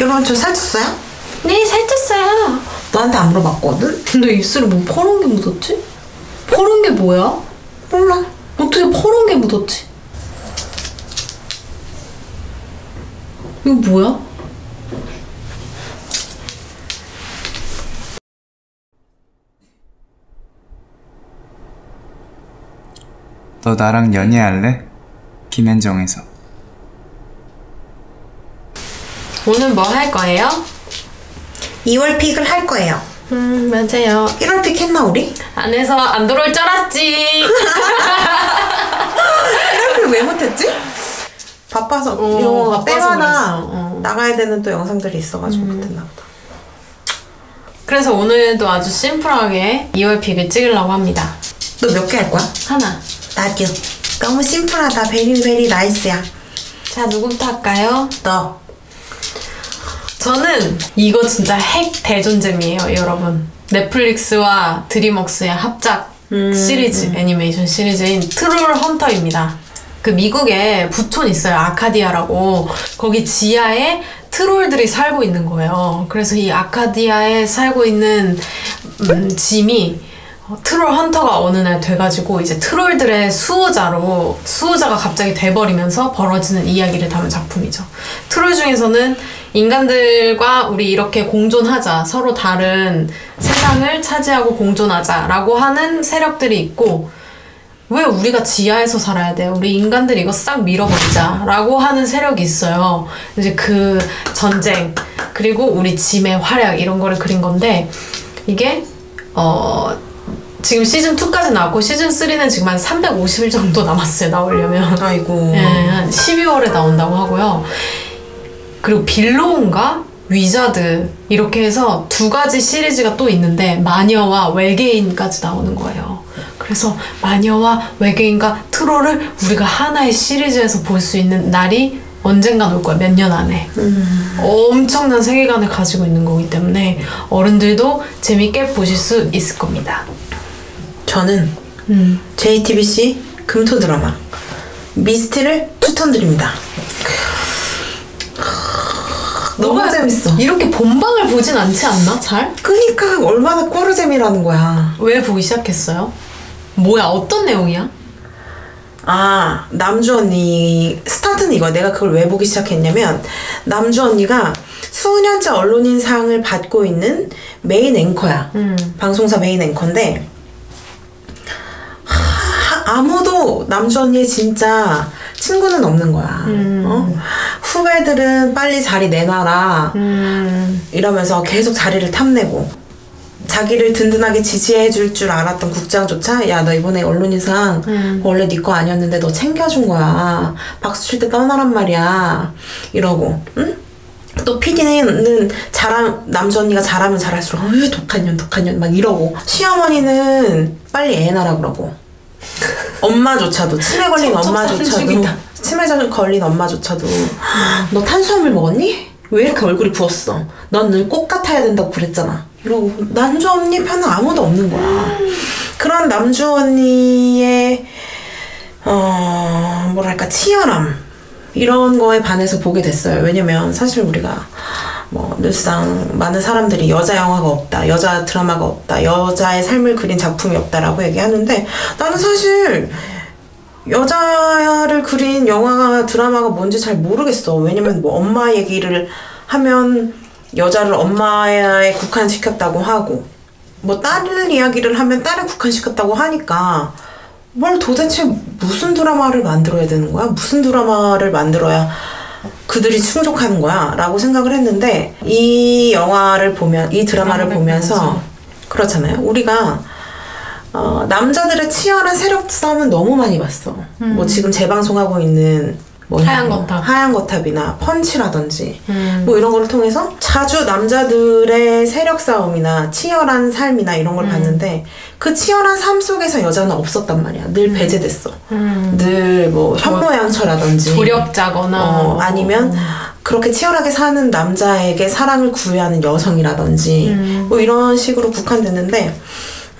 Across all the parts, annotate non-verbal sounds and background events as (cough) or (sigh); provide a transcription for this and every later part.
여러분 저 살쪘어요? 네, 살쪘어요. 너한테 안 물어봤거든? 근데 입술에 뭐 퍼런 게 묻었지? 퍼런 게 뭐야? 몰라. 어떻게 퍼런 게 묻었지? 이거 뭐야? 너 나랑 연애할래? 김현정에서 오늘 뭐 할 거예요? 2월 픽을 할 거예요. 음, 맞아요. 1월 픽 했나 우리? 안에서 안 들어올 줄 알았지. 1월 픽 왜 못했지? 바빠서 어, 바빠서 때마다. 어. 나가야 되는 또 영상들이 있어가지고 못했나 보다. 그래서 오늘도 아주 심플하게 2월 픽을 찍으려고 합니다. 너 몇 개 할 거야? 하나. 나도. 너무 심플하다. 베리 베리 나이스야. 자, 누구부터 할까요? 너. 저는 이거 진짜 핵 대존잼이에요, 여러분. 넷플릭스와 드림웍스의 합작 시리즈, 애니메이션 시리즈인 트롤 헌터입니다. 그 미국에 부촌 있어요, 아카디아라고. 거기 지하에 트롤들이 살고 있는 거예요. 그래서 이 아카디아에 살고 있는 음, 짐이 어, 트롤 헌터가 어느 날 돼가지고 이제 트롤들의 수호자로 수호자가 갑자기 돼버리면서 벌어지는 이야기를 담은 작품이죠. 트롤 중에서는 인간들과 우리 이렇게 공존하자 서로 다른 세상을 차지하고 공존하자라고 하는 세력들이 있고 왜 우리가 지하에서 살아야 돼? 우리 인간들 이거 싹 밀어버리자. 라고 하는 세력이 있어요. 이제 그 전쟁, 그리고 우리 짐의 활약, 이런 거를 그린 건데, 이게, 어, 지금 시즌2까지 나왔고, 시즌3는 지금 한 350일 정도 남았어요, 나오려면. 아이고. 예, 한 12월에 나온다고 하고요. 그리고 빌로운가 위자드 이렇게 해서 두 가지 시리즈가 또 있는데 마녀와 외계인까지 나오는 거예요. 그래서 마녀와 외계인과 트롤을 우리가 하나의 시리즈에서 볼 수 있는 날이 언젠간 올 거야 몇 년 안에 엄청난 세계관을 가지고 있는 거기 때문에 어른들도 재밌게 보실 수 있을 겁니다. 저는 음. JTBC 금토 드라마 미스트를 추천드립니다. 너무 재밌어. 이렇게 본방을 보진 않지 않나? 잘? 그니까 얼마나 꼬르잼이라는 거야. 왜 보기 시작했어요? 뭐야 어떤 내용이야? 아 남주 언니 스타트는 이거 내가 그걸 왜 보기 시작했냐면 남주 언니가 수년째 언론인 상을 받고 있는 메인 앵커야 음. 방송사 메인 앵커인데 하, 아무도 남주 언니의 진짜 친구는 없는 거야 음. 어? 후배들은 빨리 자리 내놔라 음. 이러면서 계속 자리를 탐내고 자기를 든든하게 지지해 줄 줄 알았던 국장조차 야 너 이번에 언론인상 음. 원래 네 거 아니었는데 너 챙겨준 거야 박수 칠 때 떠나란 말이야 이러고 응? 또 PD는 잘함 남주 언니가 잘하면 잘할수록 어휴 독한 년 독한 년막 이러고 시어머니는 빨리 애 낳으라 그러고 엄마조차도 치매 걸린 엄마조차도. 치매 걸린 엄마조차도 (gasps) 너 탄수화물 먹었니? 왜 이렇게 얼굴이 부었어? 넌 늘 꽃 같아야 된다고 그랬잖아. 이러고 남주 언니 편은 아무도 없는 거야. 그런 남주 언니의 어 뭐랄까 치열함 이런 거에 반해서 보게 됐어요. 왜냐면 사실 우리가 뭐 늘상 많은 사람들이 여자 영화가 없다, 여자 드라마가 없다, 여자의 삶을 그린 작품이 없다라고 얘기하는데 나는 사실 여자를 그린 영화가 드라마가 뭔지 잘 모르겠어. 왜냐면 뭐 엄마 얘기를 하면 여자를 엄마에 국한시켰다고 하고 뭐 딸을 이야기를 하면 딸에 국한시켰다고 하니까 뭘 도대체 무슨 드라마를 만들어야 되는 거야? 무슨 드라마를 만들어야 그들이 충족하는 거야? 라고 생각을 했는데 이 영화를 보면 이 드라마를 보면서. 그렇잖아요. 우리가 어, 남자들의 치열한 세력 싸움은 너무 많이 봤어. 뭐 지금 재방송하고 있는 하얀 뭐 거탑. 하얀 거탑이나 펀치라든지 음. 뭐 이런 거를 통해서 자주 남자들의 세력 싸움이나 치열한 삶이나 이런 음. 걸 봤는데 그 치열한 삶 속에서 여자는 없었단 말이야. 늘 배제됐어. 음. 늘뭐 현모양처라든지 조력자거나 어, 아니면 그렇게 치열하게 사는 남자에게 사랑을 구애하는 여성이라든지 음. 뭐 이런 식으로 국한됐는데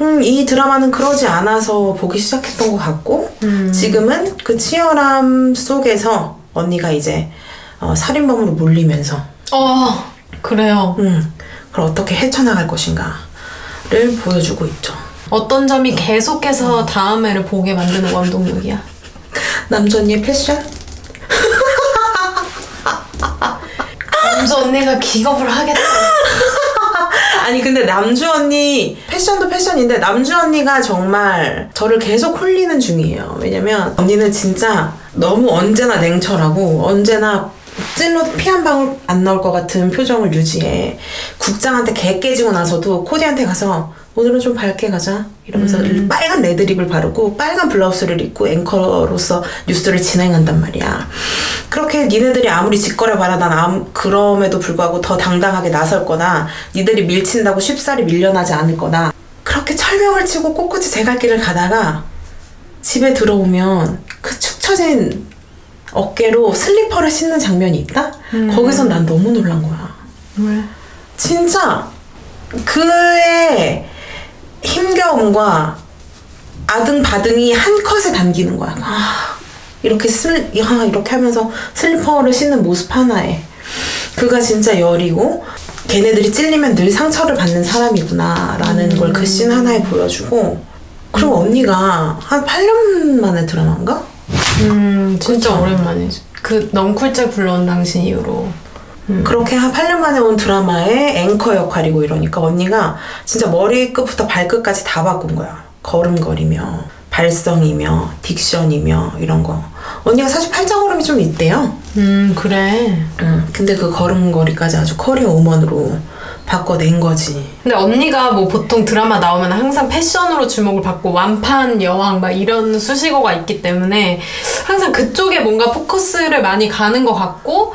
음, 이 드라마는 그러지 않아서 보기 시작했던 것 같고 음. 지금은 그 치열함 속에서 언니가 이제 어, 살인범으로 몰리면서 어, 그래요. 음, 그걸 어떻게 헤쳐나갈 것인가를 보여주고 있죠. 어떤 점이 계속해서 다음 해를 보게 만드는 원동력이야? 남자 언니의 패션? 남자 언니가 기겁을 하겠다. 아니 근데 남주 언니 패션도 패션인데 남주 언니가 정말 저를 계속 홀리는 중이에요. 왜냐면 언니는 진짜 너무 언제나 냉철하고 언제나 찔러도 피한 방울 안 나올 것 같은 표정을 유지해. 국장한테 개 깨지고 나서도 코디한테 가서 오늘은 좀 밝게 가자 이러면서 빨간 레드립을 바르고 빨간 블라우스를 입고 앵커로서 뉴스를 진행한단 말이야. 그렇게 니네들이 아무리 짓거려 봐라 난 아무, 그럼에도 불구하고 더 당당하게 나설 거나 니들이 밀친다고 쉽사리 밀려나지 않을 거나 그렇게 철벽을 치고 꼿꼿이 제갈길을 가다가 집에 들어오면 그 축 처진 어깨로 슬리퍼를 신는 장면이 있다? 거기선 난 너무 놀란 거야. 왜? 진짜 그의 힘겨움과 아등바등이 한 컷에 담기는 거야. 아, 이렇게 슬, 야, 이렇게 하면서 슬리퍼를 신는 모습 하나에. 그가 진짜 열이고, 걔네들이 찔리면 늘 상처를 받는 사람이구나라는 걸그 씬 하나에 보여주고, 그리고 언니가 한 8년 만에 드라마인가? 음, 진짜 오랜만이지. 그 넝쿨째 굴러온 당신 이후로. 그렇게 한 8년 만에 온 드라마의 앵커 역할이고 이러니까 언니가 진짜 머리끝부터 발끝까지 다 바꾼 거야. 걸음걸이며, 발성이며, 딕션이며, 이런 거. 언니가 사실 팔자걸음이 좀 있대요. 음, 그래. 응. 근데 그 걸음걸이까지 아주 커리어 우먼으로 바꿔낸 거지. 근데 언니가 뭐 보통 드라마 나오면 항상 패션으로 주목을 받고 완판 여왕 막 이런 수식어가 있기 때문에 항상 그쪽에 뭔가 포커스를 많이 가는 것 같고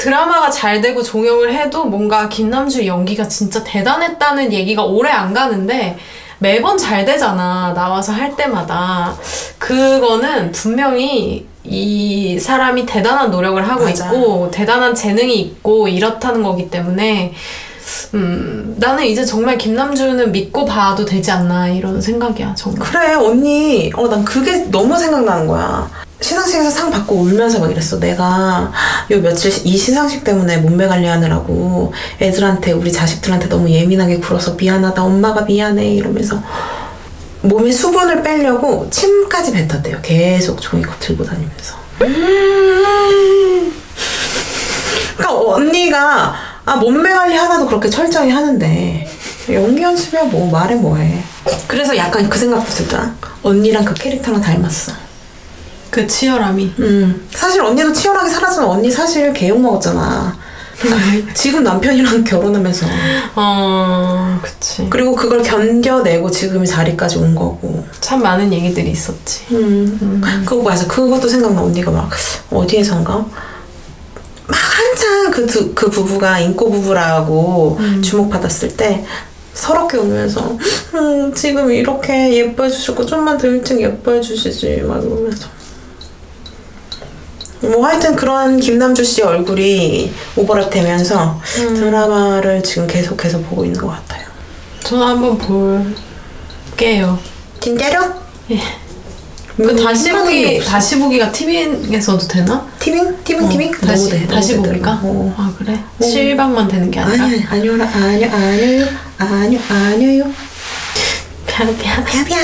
드라마가 잘 되고 종영을 해도 뭔가 김남주의 연기가 진짜 대단했다는 얘기가 오래 안 가는데 매번 잘 되잖아 나와서 할 때마다 그거는 분명히 이 사람이 대단한 노력을 하고 맞아. 있고 대단한 재능이 있고 이렇다는 거기 때문에 음, 나는 이제 정말 김남주는 믿고 봐도 되지 않나 이런 생각이야 정말. 그래, 언니. 어, 난 그게 너무 생각나는 거야. 시상식에서 상 받고 울면서 막 이랬어. 내가 요 며칠 이 시상식 때문에 몸매 관리하느라고 애들한테, 우리 자식들한테 너무 예민하게 굴어서 미안하다. 엄마가 미안해. 이러면서 몸에 수분을 빼려고 침까지 뱉었대요. 계속 종이컵 들고 다니면서. 그러니까 언니가 아 몸매 관리 하나도 그렇게 철저히 하는데 연기 연습이야 뭐 말해 뭐해. 그래서 약간 그 생각도 들더라. 언니랑 그 캐릭터랑 닮았어. 그 치열함이. 음 사실 언니도 치열하게 살았지만 언니 사실 개욕 먹었잖아. (laughs) 지금 남편이랑 결혼하면서 어, 그치. 그리고 그걸 견뎌내고 지금 이 자리까지 온 거고. 참 많은 얘기들이 있었지. 음. 그거 맞아. 그것도 생각나. 언니가 막 어디에선가 막 한창 그, 두, 그 부부가 인꼬 부부라고 주목받았을 때 서럽게 울면서 음, 지금 이렇게 예뻐해 주시고 좀만 더 일찍 예뻐해 주시지 막 이러면서 뭐 하여튼 그런 김남주 씨 얼굴이 오버랩 되면서 드라마를 지금 계속해서 보고 있는 것 같아요. 저는 한번 볼게요. 진짜로? 그 음, 다시 생각이 보기. 다시 보기가 TV에서도 되나? 티빙? 티빙 티빙? 다시, 돼, 다시 보기가? 어. 아, 그래? 실방만 되는 게 아니라? 아니 아니요 아니요 아니요 아니요 아니요 미안. 펴펴